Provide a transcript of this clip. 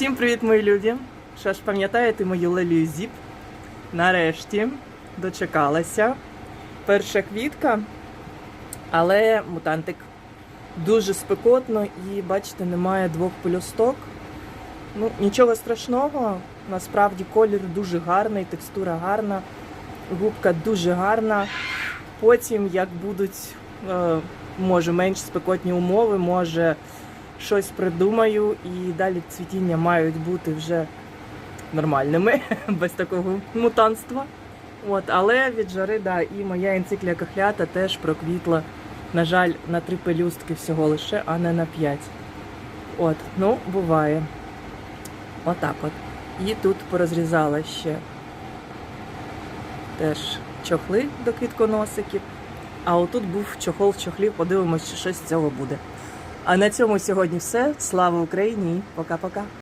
Всім привіт, мої любі! Що ж, пам'ятаєте мою лелію Зіп? Нарешті дочекалася. Перша квітка, але мутантик дуже спекотно і, бачите, немає двох пелюсток. Ну, нічого страшного. Насправді колір дуже гарний, текстура гарна, губка дуже гарна. Потім, як будуть, е, може, менш спекотні умови, може щось придумаю, і далі цвітіння мають бути вже нормальними, без такого мутанства. От, але від жари, да, і моя енциклія кахлята теж проквітла, на жаль, на три пелюстки всього лише, а не на п'ять. От, ну, буває. Отак от. І тут порозрізала ще теж чохли до квітконосиків. А отут був чохол в чохлі, подивимось, чи щось з цього буде. А на цьому сьогодні все. Слава Україні! Пока-пока!